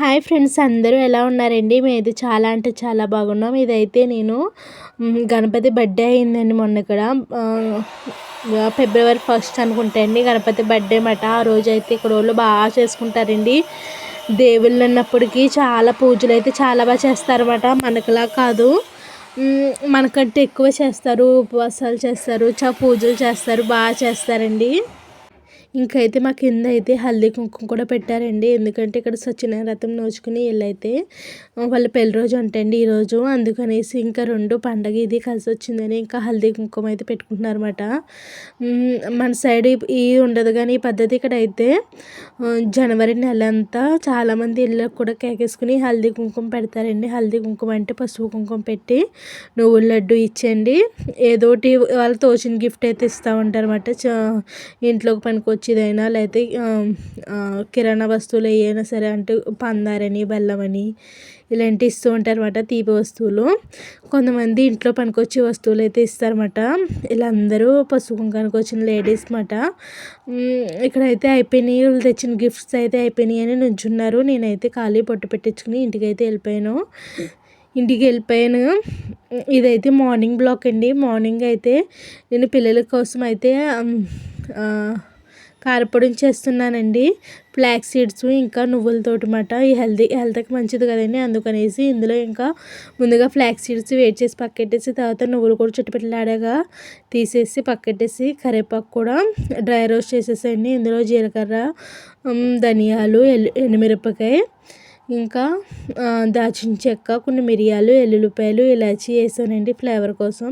Hi friends అందరూ ఎలా ఉన్నారండి? మేమైతే చాలా అంటే చాలా బాగున్నాం. ఇదైతే నేను గణపతి బర్త్డే అయిందండి మొన్న ఇక్కడ ఫిబ్రవరి ఫస్ట్ అనుకుంటా అండి గణపతి బర్త్డే మాట ఆ రోజు అయితే ఇక్కడ వాళ్ళు బాగా చేసుకుంటారండి. దేవుళ్ళు ఉన్నప్పటికీ చాలా పూజలు అయితే చాలా బాగా చేస్తారన్నమాట మనకులా కాదు. మనకంటే ఎక్కువ చేస్తారు ఉపవాసాలు చేస్తారు చా పూజలు చేస్తారు బాగా చేస్తారండి. ఇంకైతే మా కింద అయితే హల్దీ కుంకుమ కూడా పెట్టారండి. ఎందుకంటే ఇక్కడ సత్యనారాయణ రథం నోచుకుని వెళ్ళైతే వాళ్ళ పెళ్ళి రోజు అంటండి ఈరోజు అందుకనేసి ఇంకా రెండు పండగ ఇది కలిసి వచ్చిందని ఇంకా హల్దీ కుంకుమ అయితే పెట్టుకుంటున్నారన్నమాట. మన సైడ్ ఈ ఉండదు కానీ ఈ పద్ధతి ఇక్కడ అయితే జనవరి నెల అంతా చాలామంది ఇళ్ళకు కూడా కేకేసుకుని హల్దీ కుంకుమ పెడతారండి. హల్దీ కుంకుమ అంటే పసుపు కుంకుమ పెట్టి నువ్వుల లడ్డు ఇచ్చండి ఏదోటి వాళ్ళు తోచిన గిఫ్ట్ అయితే ఇస్తూ ఉంటారు అనమాట ఇంట్లోకి పనికి వచ్చేదైనా లేకపోతే కిరాణా వస్తువులు ఏవైనా సరే అంటే పందారని బెల్లమని ఇలాంటివి ఇస్తూ ఉంటారన్నమాట తీపి వస్తువులు. కొంతమంది ఇంట్లో పనికొచ్చే వస్తువులు అయితే ఇస్తారన్నమాట. ఇలా అందరూ పసుపు కుంకానికి వచ్చిన లేడీస్ అనమాట ఇక్కడైతే అయిపోయినాయి. వాళ్ళు తెచ్చిన గిఫ్ట్స్ అయితే అయిపోయినాయి అని నుంచున్నారు. నేనైతే ఖాళీ పొట్టు పెట్టించుకుని ఇంటికి అయితే వెళ్ళిపోయాను. ఇంటికి వెళ్ళిపోయాను. ఇదైతే మార్నింగ్ బ్లాక్ అండి. మార్నింగ్ అయితే నేను పిల్లల కోసం అయితే కారపొడిని చేస్తున్నానండి. ఫ్లాక్ సీడ్స్ ఇంకా నువ్వులతోటి మాట. ఈ హెల్దీ హెల్త్కి మంచిది కదండి. అందుకనేసి ఇందులో ఇంకా ముందుగా ఫ్లాక్ సీడ్స్ వేడి చేసి పక్కెట్టేసి తర్వాత నువ్వులు కూడా చుట్టుపెట్టలాడగా తీసేసి పక్కెట్టేసి కరివేపాకు కూడా డ్రై రోస్ట్ చేసేసండి ఇందులో జీలకర్ర ధనియాలు ఎండుమిరపకాయ ఇంకా దాచిన చెక్క కొన్ని మిరియాలు ఎల్లుల్లిపాయలు ఇలాచి వేసానండి ఫ్లేవర్ కోసం.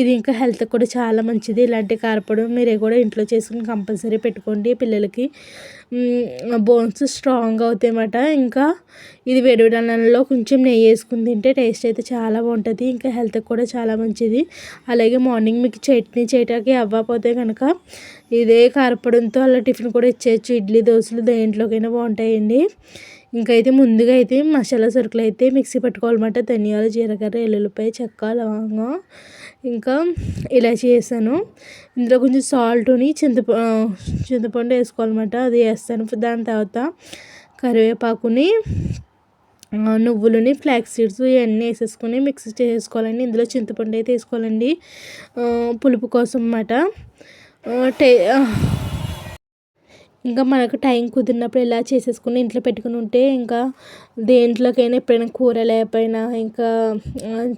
ఇది ఇంకా హెల్త్కి కూడా చాలా మంచిది. ఇలాంటి కారపొడి మీరే కూడా ఇంట్లో చేసుకుని కంపల్సరీ పెట్టుకోండి పిల్లలకి. బోన్స్ స్ట్రాంగ్ అవుతాయన్నమాట ఇంకా ఇది వేడివేడి కొంచెం నెయ్యి వేసుకుని తింటే టేస్ట్ అయితే చాలా బాగుంటుంది. ఇంకా హెల్త్కి కూడా చాలా మంచిది. అలాగే మార్నింగ్ మీకు చట్నీ చేయటానికి అవ్వకపోతే కనుక ఇదే కారపొడంతో అలా టిఫిన్ కూడా ఇచ్చేయచ్చు. ఇడ్లీ దోశలు దేంట్లోకైనా బాగుంటాయండి. ఇంకైతే ముందుగా అయితే మసాలా సరుకులు అయితే మిక్సీ పెట్టుకోవాలన్నమాట. ధనియాలు జీలకర్ర ఎల్లుల్లిపాయ చెక్క లవంగం ఇంకా ఇలా చేసాను ఇందులో కొంచెం సాల్ట్ని చింతప చింతపండు వేసుకోవాలన్నమాట. అది వేస్తాను. దాని తర్వాత కరివేపాకుని నువ్వులని ఫ్లాక్స్ సీడ్స్ ఇవన్నీ వేసేసుకొని మిక్స్ చేసుకోవాలండి. ఇందులో చింతపండు అయితే వేసుకోవాలండి. పులుపు కోసం అన్నమాట. టే ఇంకా మనకు టైం కుదిరినప్పుడు ఇలా చేసేసుకుని ఇంట్లో పెట్టుకుని ఉంటే ఇంకా దేంట్లోకైనా ఎప్పుడైనా కూర లేకపోయినా ఇంకా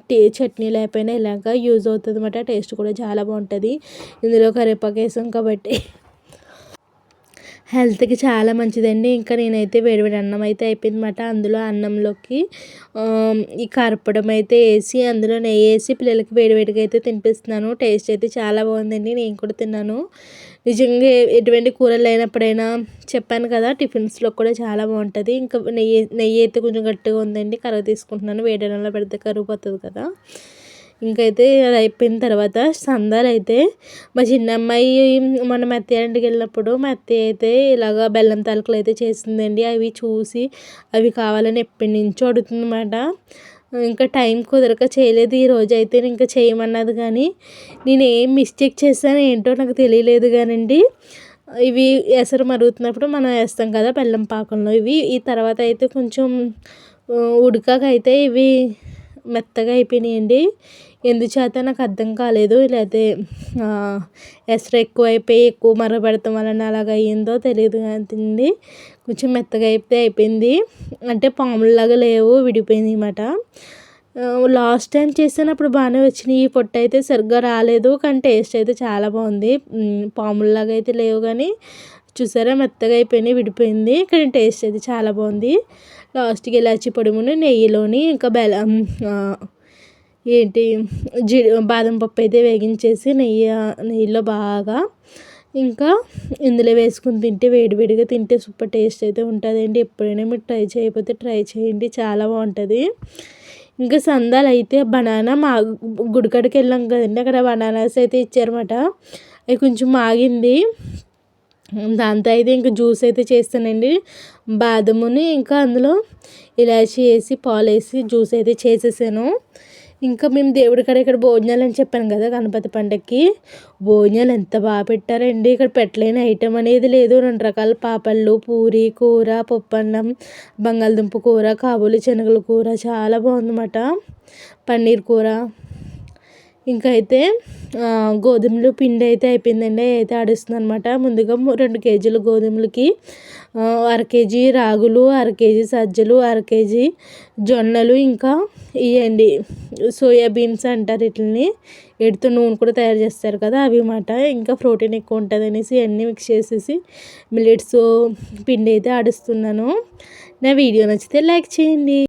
టీ చట్నీ లేకపోయినా ఇలాగ యూజ్ అవుతుంది అన్నమాట టేస్ట్ కూడా చాలా బాగుంటుంది. ఇందులో కరివేపాకు వేసాం కాబట్టి. హెల్త్కి చాలా మంచిదండి. ఇంకా నేనైతే వేడివేడి అన్నం అయితే అయిపోయిందన్నమాట. అందులో అన్నంలోకి ఈ కరపడం అయితే వేసి అందులో నెయ్యి వేసి పిల్లలకి వేడివేడిగా అయితే తినిపిస్తున్నాను. టేస్ట్ అయితే చాలా బాగుందండి. నేను కూడా తిన్నాను. నిజంగా ఎటువంటి కూరలు అయినప్పుడైనా చెప్పాను కదా టిఫిన్స్లో కూడా చాలా బాగుంటుంది. ఇంకా నెయ్యి నెయ్యి అయితే కొంచెం గట్టిగా ఉందండి. కరగ తీసుకుంటున్నాను. వేడి అన్నంలో పెడితే కరుగు పోతుంది కదా. ఇంకైతే అది అయిపోయిన తర్వాత సందాలు అయితే మా చిన్న అమ్మాయి మన మెత్తయ్య ఇంటికి వెళ్ళినప్పుడు మెత్తయ్య అయితే ఇలాగ బెల్లం తలకలు అయితే చేసిందండి. అవి చూసి అవి కావాలని ఎప్పటి నుంచో అడుగుతుందన్నమాట. ఇంకా టైం కుదరక చేయలేదు. ఈ రోజు అయితే ఇంకా చేయమన్నది కానీ నేను ఏం మిస్టేక్ చేశాను ఏంటో నాకు తెలియలేదు కానండి. ఇవి ఎసరు మరుగుతున్నప్పుడు మనం వేస్తాం కదా బెల్లం పాకంలో. ఇవి ఈ తర్వాత అయితే కొంచెం ఉడకకైతే ఇవి మెత్తగా అయిపోయినాయండి. ఎందుచేత నాకు అర్థం కాలేదు లేకపోతే ఎసరు ఎక్కువ అయిపోయి ఎక్కువ మరగబెడతాం వలన అలాగ అయ్యిందో తెలియదు కానీ కొంచెం మెత్తగా అయితే అయిపోయింది. అంటే పాములలాగా లేవు విడిపోయింది అనమాట లాస్ట్ టైం చేసినప్పుడు బాగానే వచ్చినాయి. ఈ పొట్టు అయితే సరిగ్గా రాలేదు కానీ టేస్ట్ అయితే చాలా బాగుంది. పాములలాగా అయితే లేవు కానీ చూసారా మెత్తగా అయిపోయినాయి విడిపోయింది కానీ టేస్ట్ అయితే చాలా బాగుంది. లాస్ట్కి ఇలాచి పొడిముని నెయ్యిలోని ఇంకా బెల్లం ఏంటి జీ బాదం పప్పు అయితే వేగించేసి నెయ్యి నెయ్యిలో బాగా ఇంకా ఇందులో వేసుకుని తింటే వేడివేడిగా తింటే సూపర్ టేస్ట్ అయితే ఉంటుందండి. ఎప్పుడైనా మీరు ట్రై చేయకపోతే ట్రై చేయండి చాలా బాగుంటుంది. ఇంకా సందాలు అయితే బనానా మా గుడికాడికి వెళ్ళాం కదండి అక్కడ బనానాస్ అయితే ఇచ్చారన్నమాట. అవి కొంచెం మాగింది. దాంతో అయితే ఇంకా జ్యూస్ అయితే చేస్తానండి. బాదముని ఇంకా అందులో ఇలాచి వేసి పాలు వేసి జ్యూస్ అయితే చేసేసాను. ఇంకా మేము దేవుడి కాడ ఇక్కడ భోజనాలు అని చెప్పాను కదా గణపతి పండగకి భోజనాలు ఎంత బాగా పెట్టారండి. ఇక్కడ పెట్టలేని ఐటెం అనేది లేదు. రెండు రకాల పాపళ్ళు పూరి కూర పప్పన్నం బంగాళదుంప కూర కాబూలి శనగల కూర చాలా బాగుందన్నమాట. పన్నీర్ కూర ఇంకా అయితే గోధుమలు పిండి అయితే అయిపోయిందండి. అయితే ఆడిస్తుంది అనమాట ముందుగా రెండు కేజీలు గోధుమలకి అర కేజీ రాగులు అర కేజీ సజ్జలు అర కేజీ జొన్నలు ఇంకా ఇవ్వండి సోయాబీన్స్ అంటారు వీటిని ఎడితో నూనె కూడా తయారు చేస్తారు కదా అవి మాట ఇంకా ప్రోటీన్ ఎక్కువ ఉంటుంది అనేసి అన్నీ మిక్స్ చేసేసి మిల్లెట్స్ పిండి అయితే ఆడిస్తున్నాను. నా వీడియో నచ్చితే లైక్ చేయండి.